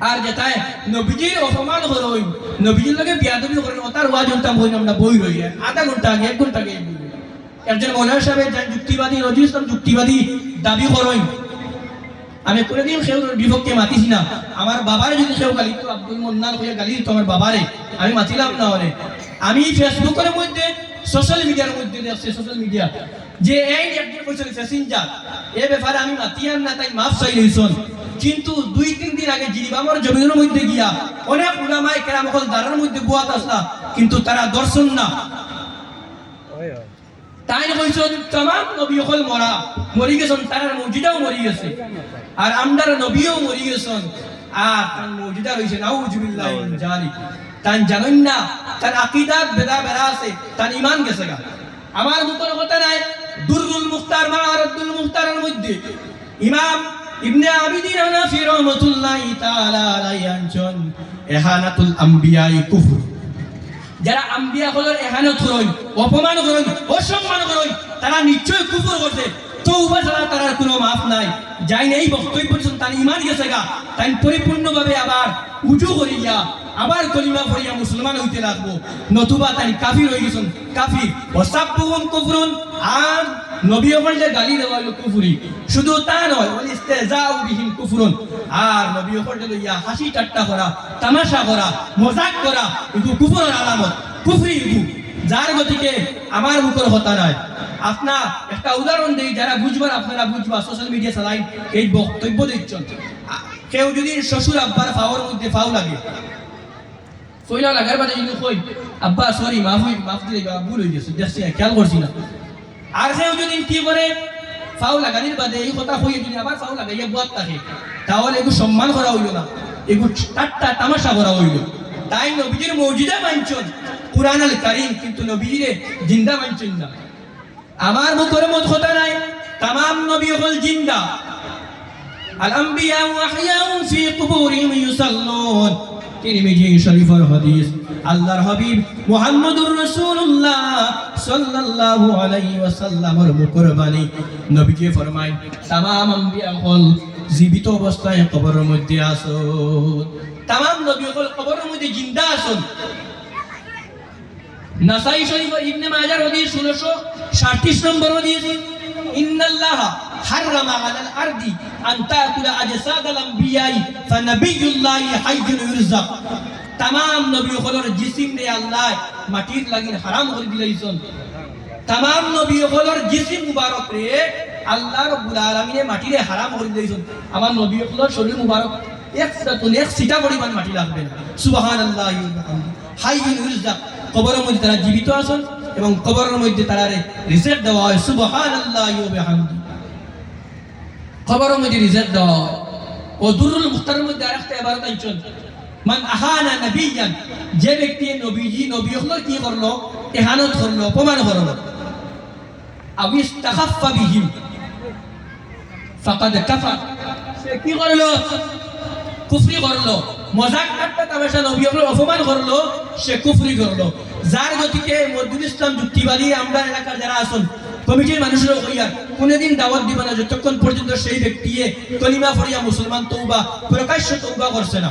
আর যেটায় নবীজির অপমান করই নবীজির লগে বিয়াদবি করেন ওটার ওয়াজ উনতাম বই আমরা বই রই আধা ঘণ্টা আগে, এক ঘণ্টা আগে একজন মৌলানা সাহেব যান যুক্তিবাদী নজরুল যুক্তিবাদী দাবি করই আমি কোনোদিন সেও বিভক্তি মাতিছি না। আমার বাবার যদি সেও গালি তো আব্দুল মন্নান হয়ে গালি দিত আমার বাবারে আমি মাতিলাম না ওরে আমি ফেসবুকের মধ্যে সোশ্যাল মিডিয়ার মধ্যে দেখছি সোশ্যাল মিডিয়া যে এই যে একজন বলছেন প্যাসেঞ্জার এ ব্যাপারে আমি মাতিয়ান না তাই মাফ চাই লইছন কিন্তু দুই তিন দিন আগে জিরিবামর জমিনের মধ্যে গিয়া অনেক উলামাই কেরাম হল দারার মধ্যে বুয়াত আসলা কিন্তু তারা দর্শন না। তাই কইছেন তামাম নবী হল মরা মরি গেছেন তার মসজিদাও মরি গেছে। আর আমদার নবীও মরি গেছেন। আর তার মসজিদা রয়েছে নাউজুবিল্লাহ জালিক তান জানেন না তার আকীদাত বেদা বেড়া আছে তার ঈমান গেছে গা। আমার মুখের কথা নাই দুররুল মুখতার মারাদুল মুখতারের মধ্যে। ইমাম ইবনে আবিদিন হানাফি রহমাতুল্লাহি তাআলা আলাইহি আনছেন ইহানাতুল আম্বিয়াই কুফর। যারা আম্বিয়া হলের এখানে ধরুন অপমান করুন অসম্মান করুন তারা নিশ্চয়ই কুকুর করছে। তৌবা ছাড়া তার যাই নেই বক্তব্য তার ইমান গেছে গা। তাই পরিপূর্ণভাবে আবার উঁচু করিয়া, আবার কলিমা পড়িয়া মুসলমান হইতে লাগবো। নতুবা তাই কাফির হয়ে গেছেন। কাফির। অসাবুন কুফরুন। আর নবী যে গালি দেওয়া হলো কুফুরি। শুধু তা নয় ওই ইস্তেজাউ বিহিম কুফরুন। আর নবী যে লইয়া হাসি ঠাট্টা করা, তামাশা করা, মজাক করা এগুলো কুফরের আলামত। কুফরি যার গতিকে আমার মুখের হতা নাই। আপনার একটা উদাহরণ দেই, যারা বুঝবার আপনারা বুঝবা সোশ্যাল মিডিয়া চালাই, এই বক্তব্য দিচ্ছেন। কেউ যদি শ্বশুর আব্বার ফাওয়ার মধ্যে ফাও লাগে ফইলা লাগার বাদে যদি কই? আব্বা সরি মাফ হই, মাফ দিলে বা ভুল হয়ে গেছে, দেখছি, খেয়াল করছি না। আর কেউ যদি কি করে, ফাও লাগানির বাদে, এই কথা হয়ে যদি আবার ফাও লাগাইয়া বুয়াত থাকে, তাহলে এগু সম্মান করা হইল না, এগু টাট্টা তামাশা করা হইল। তাই নবীজির মৌজিদা মানছন। কুরআন আল কারীম কিন্তু নবীরে জিন্দা মানছন না আমার মুখের মত কথা নাই তামাম নবী হল জিন্দা الأنبياء أحياء في قبورهم يصلون তিরমিজি শরীফের হাদিস আল্লাহর হাবিব মুহাম্মদুর রাসূলুল্লাহ সাল্লাল্লাহু আলাইহি ওয়াসাল্লামের মুখের বাণী নবীজি ফরমায় তামাম আম্বিয়া হল জীবিত অবস্থায় কবরের মধ্যে আসুন তামাম নবী হল কবরের মধ্যে জিন্দা আসুন নাসাই শরীফ ইবনে মাজার হাদিস 1637 নম্বর হাদিস ইন্নাল্লাহ হাররামা আলাল আরদি আন তাকুলা আজসাদাল আম্বিয়াই ফানাবিয়ুল্লাহি হাইয়ুন ইউরজাক। তামাম নবী হলর জিসিম রে আল্লাহ মাটির লাগিন হারাম করে দিলাইছন। তামাম নবী হলর জিসিম মুবারক রে আল্লাহ রব্বুল আলামিনে মাটিরে হারাম করে দিলাইছন। আমার নবী হলর শরীর মুবারক এক এক সিটা পরিমাণ মাটি লাগবে না। সুবহানাল্লাহি ওয়া বিহামদিহি। হাইয়ুন ইউরজাক। কবরের মধ্যে তারা জীবিত আছেন এবং কবরের মধ্যে তারা রিজেক্ট দেওয়া হয় ওয়া বিহামদিহি। কবরের মধ্যে রিজেক্ট দেওয়া হয়। ও দুরুল মুখতারের মধ্যে আরেকটা ইবারত আইছেন মান আহানা নবিয়ান, যে ব্যক্তি নবীজি, নবী হলো, কি করল? ইহানত করল, অপমান করল। আও ইস্তাখাফা বিহিম। ফাকাদ কাফার সে কি করল? কুফরি করল। মজাক ঠাট্টা তামাশা অপমান করল সে কুফরি করল যার গতিকে মজদুল ইসলাম যুক্তিবাদী, আমরা এলাকার যারা আছেন, কমিটির মানুষের হইয়া কোনোদিন দাওয়াত দিবে না, যতক্ষণ পর্যন্ত সেই ব্যক্তি কলিমা ফরিয়া মুসলমান তৌবা প্রকাশ্য তৌবা করছে না।